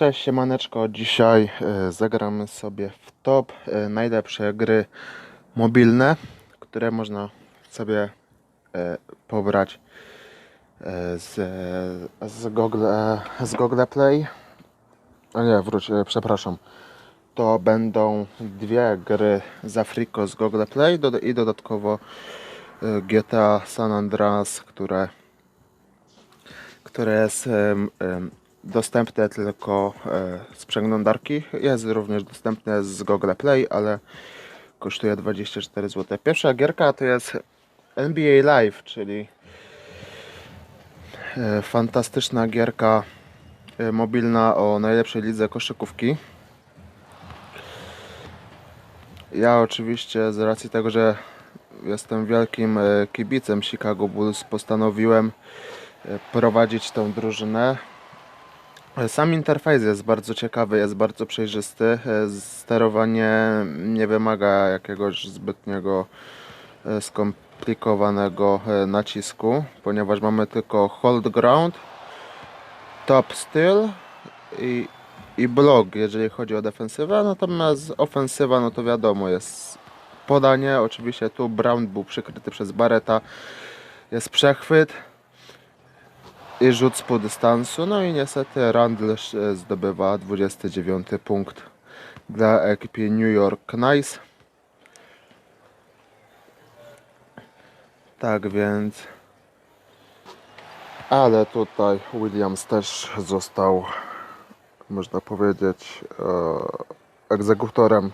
Cześć siemaneczko, dzisiaj e, zagramy sobie w top e, najlepsze gry mobilne, które można sobie e, pobrać z, z, Google, z Google Play. A nie, wróć, przepraszam. To będą dwie gry z Afriko z Google Play i dodatkowo GTA San Andreas, które które jest dostępne tylko e, z przeglądarki. Jest również dostępne z Google Play, ale kosztuje 24 zł. Pierwsza gierka to jest NBA Live, czyli e, fantastyczna gierka e, mobilna o najlepszej lidze koszykówki. Ja oczywiście z racji tego, że jestem wielkim e, kibicem Chicago Bulls postanowiłem e, prowadzić tą drużynę. E, Sam interfejs jest bardzo ciekawy, jest bardzo przejrzysty. E, Sterowanie nie wymaga jakiegoś zbytniego e, skomplikowanego nacisku, ponieważ mamy tylko hold ground, top still i, i block, jeżeli chodzi o defensywę. Natomiast ofensywa, no to wiadomo, jest podanie. Oczywiście tu Brown był przykryty przez Barreta. Jest przechwyt i rzut z dystansu. No i niestety Randle e, zdobywa 29 punkt dla ekipy New York Nice. Tak więc. Ale tutaj Williams też został, można powiedzieć, e, egzekutorem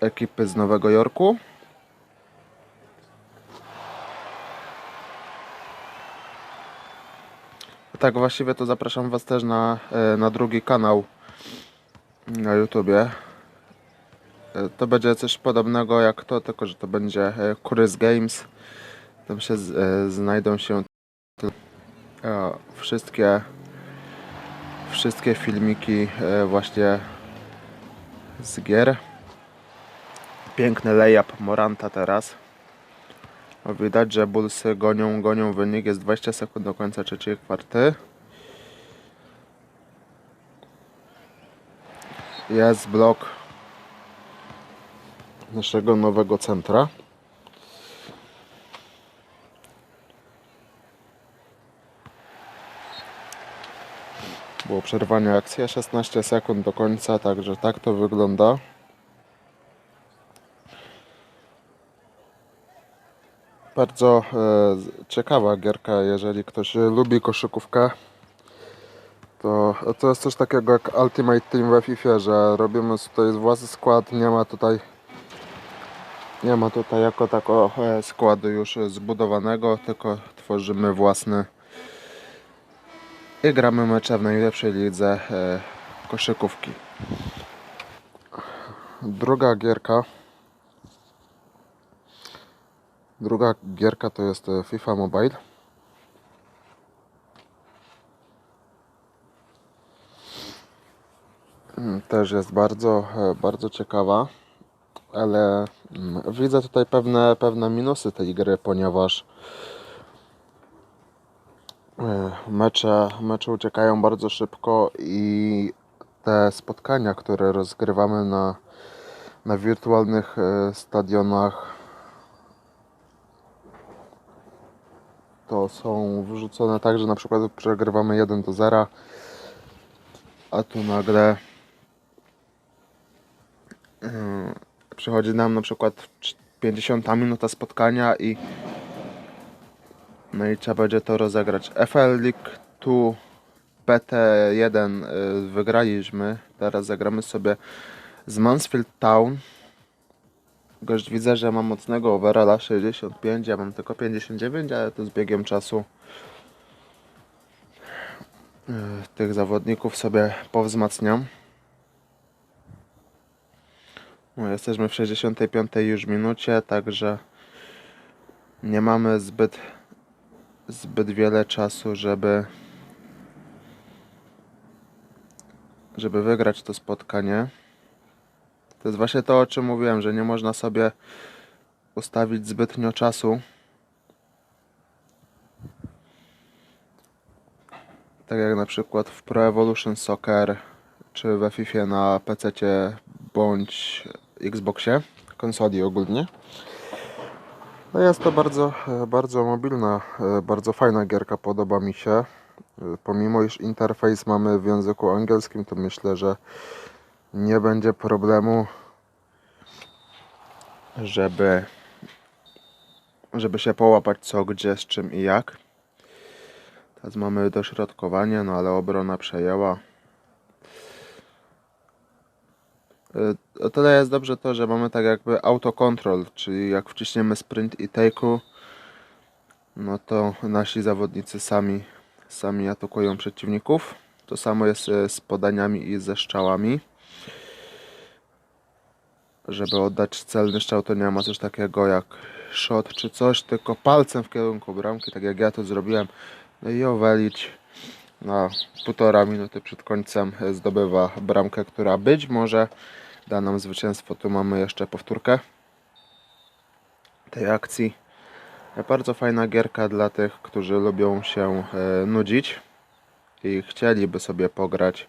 ekipy z Nowego Jorku. Tak, właściwie to zapraszam Was też na, e, na drugi kanał na YouTubie. E, To będzie coś podobnego jak to, tylko że to będzie e, Curious Games. Tam się z, e, znajdą się e, wszystkie wszystkie filmiki e, właśnie z gier. Piękny layup Moranta teraz. Widać, że Bullsy gonią, gonią wynik. Jest 20 sekund do końca trzeciej kwarty. Jest blok naszego nowego centra. Było przerwanie akcji, 16 sekund do końca, także tak to wygląda. Bardzo e, ciekawa gierka, jeżeli ktoś e, lubi koszykówkę. To, to jest coś takiego jak Ultimate Team we FIFA, że robimy tutaj własny skład, nie ma tutaj nie ma tutaj jako tako e, składu już zbudowanego, tylko tworzymy własny i gramy mecze w najlepszej lidze e, koszykówki. Druga gierka Druga gierka to jest e, FIFA Mobile. Mm, Też jest bardzo, e, bardzo ciekawa, ale mm, widzę tutaj pewne, pewne minusy tej gry, ponieważ e, mecze, mecze uciekają bardzo szybko i te spotkania, które rozgrywamy na, na wirtualnych stadionach to są wrzucone tak, że na przykład przegrywamy 1 do 0, a tu nagle yy, przychodzi nam na przykład cz- 50 minuta spotkania i no i trzeba będzie to rozegrać. FL League 2 PT1 yy, wygraliśmy. Teraz zagramy sobie z Mansfield Town. Gość widzę, że ma mocnego overalla 65, ja mam tylko 59, ale to z biegiem czasu yy, tych zawodników sobie powzmacniam. No, jesteśmy w 65 już minucie, także nie mamy zbyt zbyt wiele czasu, żeby żeby wygrać to spotkanie. To jest właśnie to, o czym mówiłem, że nie można sobie ustawić zbytnio czasu. tak jak na przykład w Pro Evolution Soccer, czy we FIFA na PC bądź Xboxie, konsoli ogólnie. No jest to bardzo, bardzo mobilna, bardzo fajna gierka, podoba mi się. Pomimo iż interfejs mamy w języku angielskim, to myślę, że nie będzie problemu, żeby, żeby się połapać co, gdzie, z czym i jak. Teraz mamy dośrodkowanie, no ale obrona przejęła. Y, O tyle jest dobrze to, że mamy tak jakby autocontrol, czyli jak wciśniemy sprint i take'u, no to nasi zawodnicy sami, sami atakują przeciwników. To samo jest y, z podaniami i ze strzałami. Żeby oddać celny strzał, to nie ma coś takiego jak shot czy coś, tylko palcem w kierunku bramki, tak jak ja to zrobiłem. No i Owelić na półtora minuty przed końcem zdobywa bramkę, która być może da nam zwycięstwo. Tu mamy jeszcze powtórkę tej akcji. Bardzo fajna gierka dla tych, którzy lubią się e, nudzić i chcieliby sobie pograć.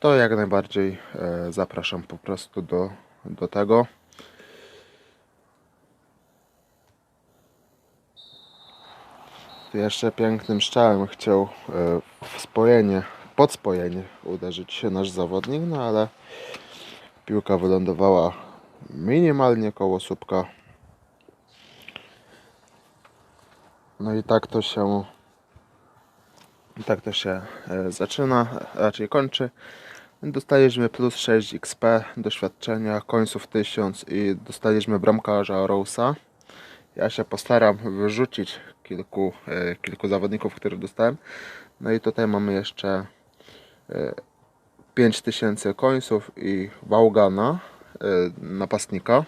To jak najbardziej e, zapraszam po prostu do, do tego. Jeszcze pięknym strzałem chciał e, w spojenie, pod spojenie uderzyć się nasz zawodnik, no ale piłka wylądowała minimalnie koło słupka. No i tak to się i tak to się e, zaczyna, raczej kończy. Dostaliśmy plus 6 XP doświadczenia, końców 1000 i dostaliśmy bramkarza Rosa. Ja się postaram wyrzucić kilku, e, kilku zawodników, których dostałem. No i tutaj mamy jeszcze e, 5000 końców i Wałgana, e, napastnika.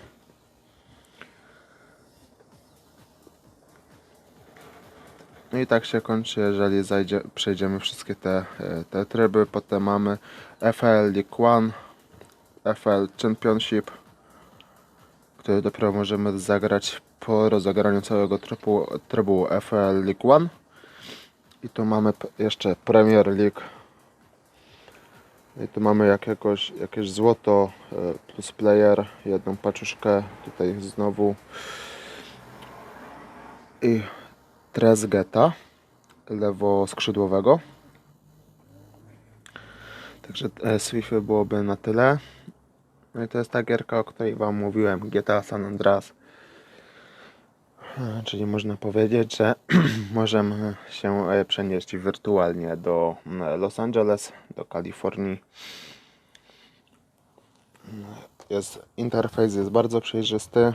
No i tak się kończy, jeżeli zajdzie, przejdziemy wszystkie te, e, te tryby. Potem mamy FL League One, FL Championship, który dopiero możemy zagrać po rozegraniu całego trybu, trybu FL League One. I tu mamy jeszcze Premier League. I tu mamy jakiegoś, jakieś złoto e, plus player, jedną paczuszkę, tutaj znowu. I Trezgeta, lewo skrzydłowego. Także FIFA byłoby na tyle. No i to jest ta gierka, o której Wam mówiłem, GTA San Andreas. E, Czyli można powiedzieć, że możemy się e, przenieść wirtualnie do mm, Los Angeles, do Kalifornii. Jest, interfejs jest bardzo przejrzysty.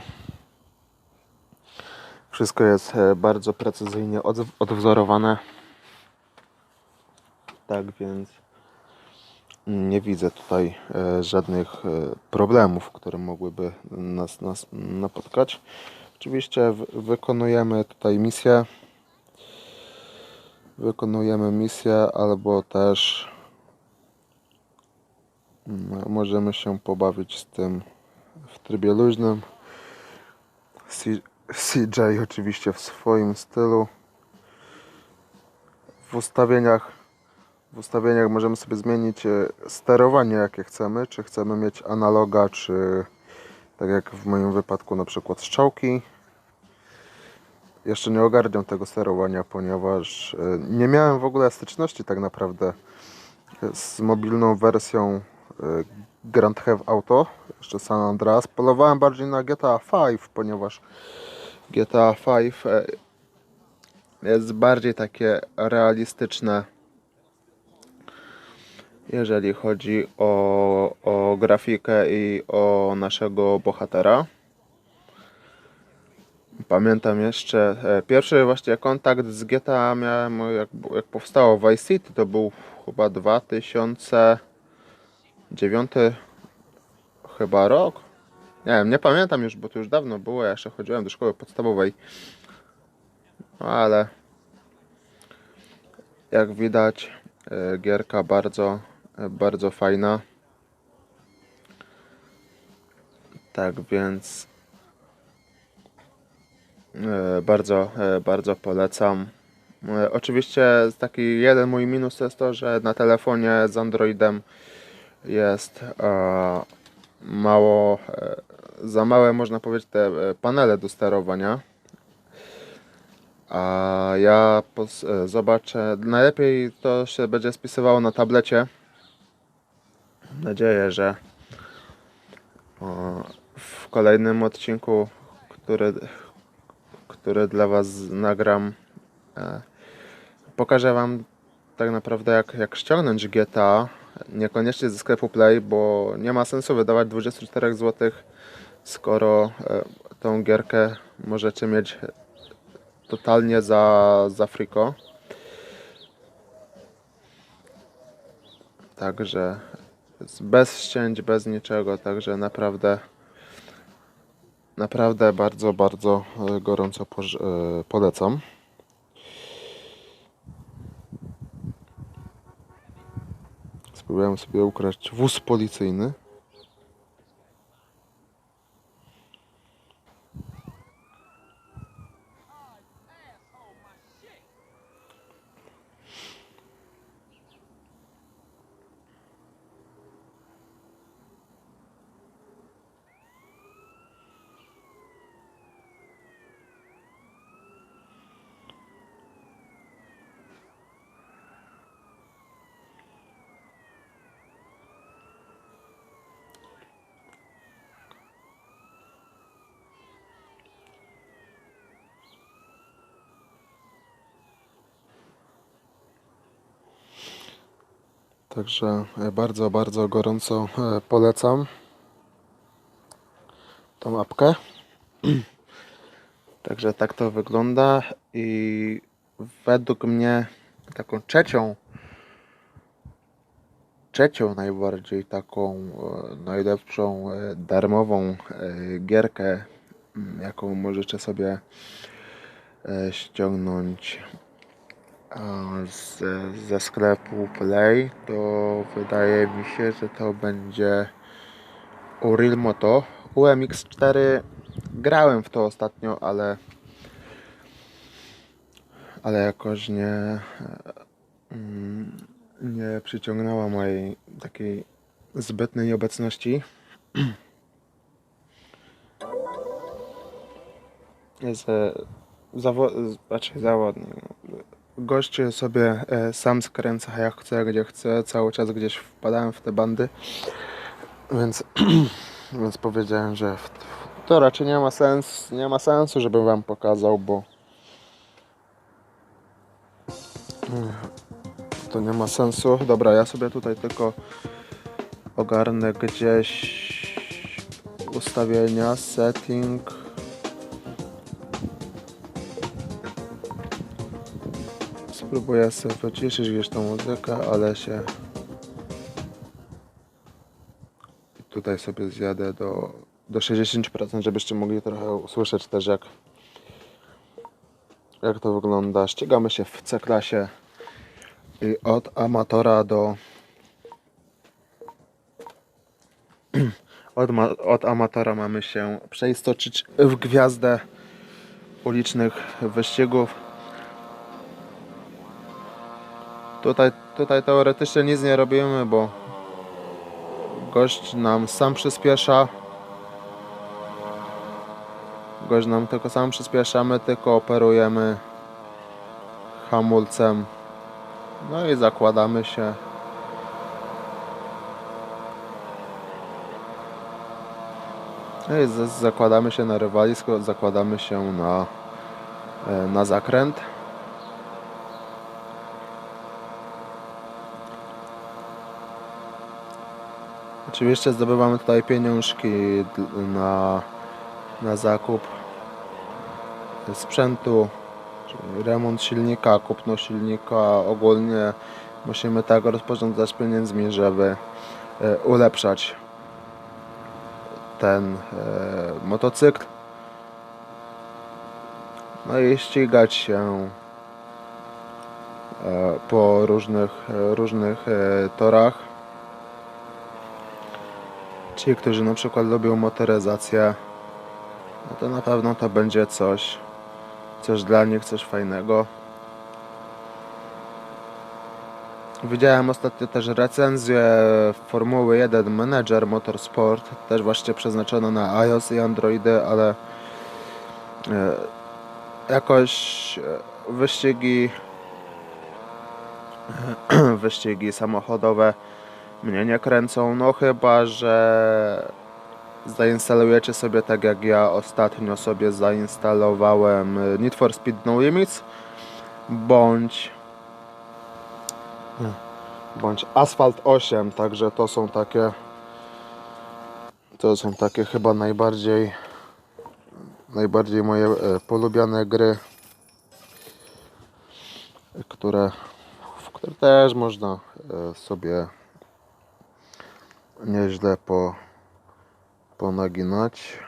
Wszystko jest e, bardzo precyzyjnie od, odwzorowane. Tak więc nie widzę tutaj e, żadnych e, problemów, które mogłyby nas, nas napotkać. Oczywiście wykonujemy tutaj misję. Wykonujemy misję albo też mm, możemy się pobawić z tym w trybie luźnym. CJ oczywiście w swoim stylu. W ustawieniach w ustawieniach możemy sobie zmienić e, sterowanie jakie chcemy, czy chcemy mieć analoga, czy tak jak w moim wypadku na przykład strzałki. Jeszcze nie ogarniam tego sterowania, ponieważ e, nie miałem w ogóle styczności tak naprawdę z mobilną wersją e, Grand Theft Auto, jeszcze San Andreas. Polowałem bardziej na GTA 5, ponieważ GTA 5 e, jest bardziej takie realistyczne jeżeli chodzi o, o grafikę i o naszego bohatera. Pamiętam jeszcze e, pierwszy właśnie kontakt z GTA miałem jak, jak powstało Vice City, to był chyba 2009 chyba rok. Nie wiem, nie pamiętam już, bo to już dawno było, ja jeszcze chodziłem do szkoły podstawowej. Ale jak widać e, gierka bardzo, e, bardzo fajna. Tak więc e, bardzo, bardzo polecam. Oczywiście taki jeden mój minus jest to, że na telefonie z Androidem jest mało, e, za małe można powiedzieć te e, panele do sterowania. A ja e, zobaczę, najlepiej to się będzie spisywało na tablecie. Mam nadzieję, że w kolejnym odcinku, który, który dla Was nagram, pokażę Wam tak naprawdę jak, jak ściągnąć GTA. Niekoniecznie ze sklepu Play, bo nie ma sensu wydawać 24 zł, skoro e, tą gierkę możecie mieć totalnie za, za friko. Także bez ścięć, bez niczego, także naprawdę naprawdę bardzo, bardzo e, gorąco e, polecam. Spróbujemy sobie ukraść wóz policyjny. Także e, bardzo, bardzo gorąco e, polecam tą apkę. Także tak to wygląda i według mnie taką trzecią trzecią najbardziej taką e, najlepszą darmową gierkę jaką możecie sobie ściągnąć z, ze sklepu Play, to wydaje mi się, że to będzie Unreal Moto. UMX4 grałem w to ostatnio, ale ale jakoś nie mm, nie przyciągnęła mojej takiej zbytnej obecności. Jest e, zawo- znaczy zawodnik. Gość sobie e, sam skręca jak chce, gdzie chce. Cały czas gdzieś wpadałem w te bandy. Więc, więc powiedziałem, że to raczej nie ma sens, nie ma sensu, żebym wam pokazał, bo to nie ma sensu. Dobra, ja sobie tutaj tylko ogarnę gdzieś ustawienia, setting. Spróbuję sobie wyciszyć gdzieś tą muzykę, ale się tutaj sobie zjadę do, do 60%, żebyście mogli trochę usłyszeć też jak jak to wygląda. Ścigamy się w C-klasie i od amatora do od, od amatora mamy się przeistoczyć w gwiazdę ulicznych wyścigów. Tutaj, tutaj teoretycznie nic nie robimy, bo gość nam sam przyspiesza. Gość nam tylko sam przyspiesza, my tylko operujemy hamulcem. No i zakładamy się. No i zakładamy się na rywalisko, zakładamy się na, e, na zakręt. Oczywiście zdobywamy tutaj pieniążki na, na zakup sprzętu, remont silnika, kupno silnika. Ogólnie musimy tak rozporządzać pieniędzmi, żeby e, ulepszać ten e, motocykl. No i ścigać się e, po różnych, różnych torach. Ci, którzy na przykład lubią motoryzację, no to na pewno to będzie coś, coś dla nich, coś fajnego. Widziałem ostatnio też recenzję Formuły 1 Manager Motorsport, też właśnie przeznaczona na iOS i Androidy, ale e, jakoś e, wyścigi wyścigi samochodowe mnie nie kręcą, no chyba, że zainstalujecie sobie tak jak ja ostatnio sobie zainstalowałem Need for Speed No Limits bądź bądź Asphalt 8, także to są takie to są takie chyba najbardziej najbardziej moje e, polubiane gry które w które też można e, sobie nieźle po ponaginać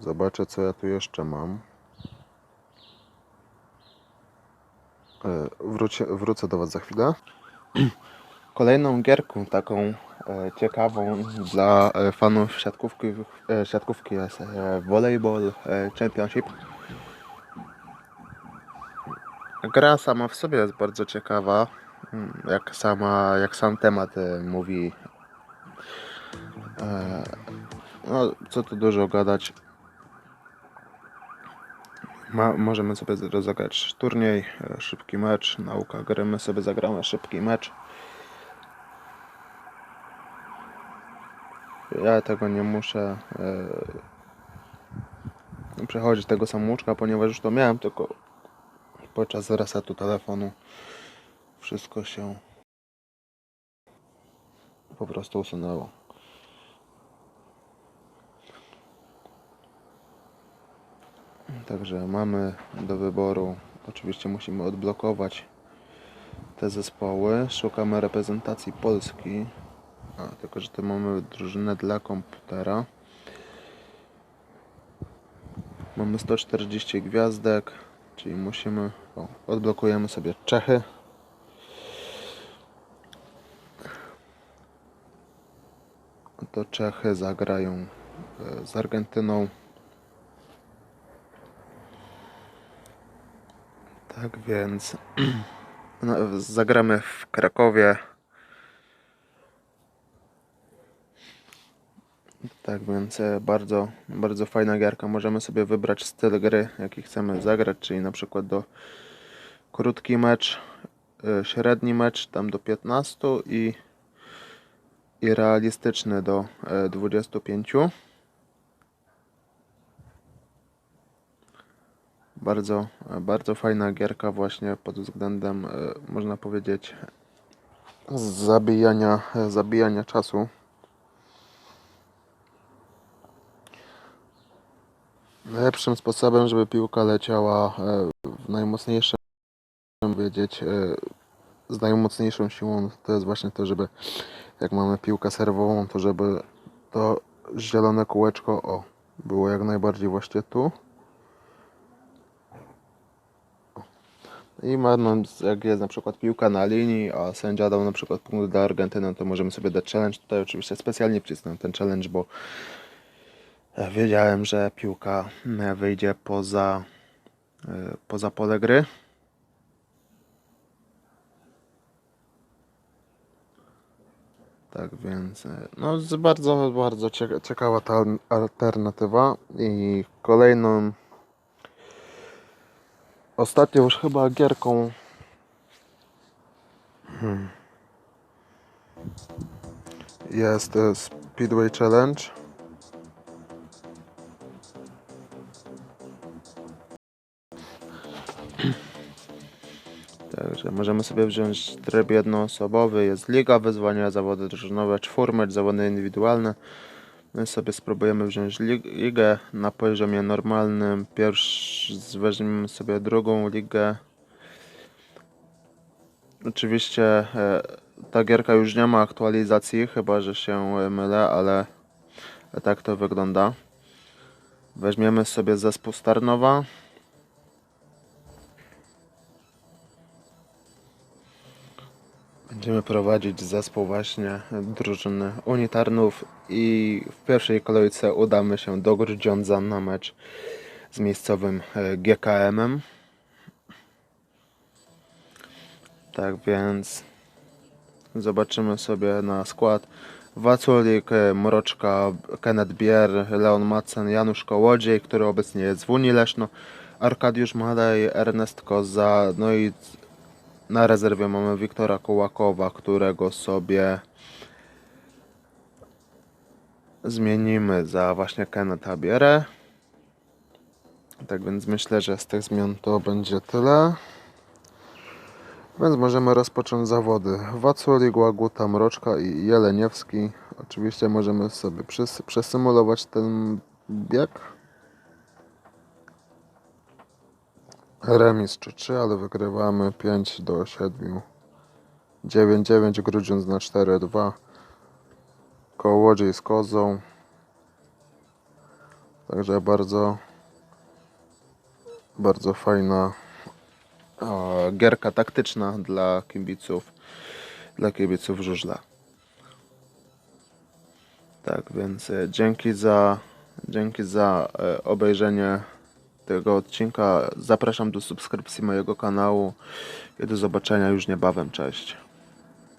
zobaczę co ja tu jeszcze mam E, wrócę, wrócę do Was za chwilę Kolejną gierką taką e, ciekawą dla e, fanów siatkówki, siatkówki jest Volleyball Championship. Gra sama w sobie jest bardzo ciekawa, mm, jak, sama, jak sam temat mówi. E, no, co tu dużo gadać. Ma, możemy sobie rozegrać turniej, e, szybki mecz, nauka gry, my sobie zagramy szybki mecz. Ja tego nie muszę e, przechodzić tego samouczka, ponieważ już to miałem, tylko podczas resetu telefonu wszystko się po prostu usunęło. Także mamy do wyboru, oczywiście musimy odblokować te zespoły. Szukamy reprezentacji Polski. A, tylko, że tu mamy drużynę dla komputera. Mamy 140 gwiazdek, czyli musimy. O, odblokujemy sobie Czechy. To Czechy zagrają e, z Argentyną. Tak więc no, zagramy w Krakowie. Tak więc e, bardzo, bardzo fajna gierka. Możemy sobie wybrać styl gry, jaki chcemy zagrać, czyli na przykład do krótki mecz, e, średni mecz tam do 15 i, i realistyczny do e, 25. Bardzo, bardzo fajna gierka właśnie pod względem, e, można powiedzieć, zabijania, e, zabijania czasu. Najlepszym sposobem, żeby piłka leciała e, w najmocniejszym, powiedzieć, e, z najmocniejszą siłą, to jest właśnie to, żeby jak mamy piłkę serwową, to żeby to zielone kółeczko, o, było jak najbardziej właśnie tu. I ma, no, jak jest na przykład piłka na linii, a sędzia dał na przykład punkt dla Argentyny, to możemy sobie dać challenge. Tutaj oczywiście specjalnie wcisnąłem ten challenge, bo e, wiedziałem, że piłka e, wyjdzie poza, e, poza pole gry. Tak więc, no bardzo, bardzo cie- ciekawa ta al- alternatywa i kolejną Ostatnio już chyba gierką. Hmm. Jest e, Speedway Challenge. Także możemy sobie wziąć tryb jednoosobowy. Jest liga, wyzwania, zawody drużynowe, czwórmecz, zawody indywidualne. My sobie spróbujemy wziąć lig- ligę na poziomie normalnym. Pierwszy weźmiemy sobie drugą ligę. Oczywiście e, ta gierka już nie ma aktualizacji, chyba że się e, mylę, ale tak to wygląda. Weźmiemy sobie zespół Starnowa. Będziemy prowadzić zespół właśnie drużyny unitarnów i w pierwszej kolejce udamy się do Grudziądza na mecz z miejscowym e, GKM-em. Tak więc Zobaczymy sobie na skład. Waculik, e, Mroczka, Kenneth Bier, Leon Madsen, Janusz Kołodziej, który obecnie jest w Unii Leszno, Arkadiusz Malej, Ernest Koza, no i na rezerwie mamy Wiktora Kołakowa, którego sobie zmienimy za właśnie Kennetha Bierę. Tak więc myślę, że z tych zmian to będzie tyle. Więc możemy rozpocząć zawody. Waculik, Łaguta, Mroczka i Jeleniewski. Oczywiście możemy sobie przesymulować ten bieg. Remis 3-3, ale wygrywamy 5 do 7. 9-9, Grudziądz na 4-2. Kołodziej z Kozą. Także bardzo, bardzo fajna e, gierka taktyczna dla kibiców, dla kibiców żużla. Tak więc e, dzięki za, dzięki za e, obejrzenie tego odcinka. Zapraszam do subskrypcji mojego kanału i do zobaczenia już niebawem. Cześć.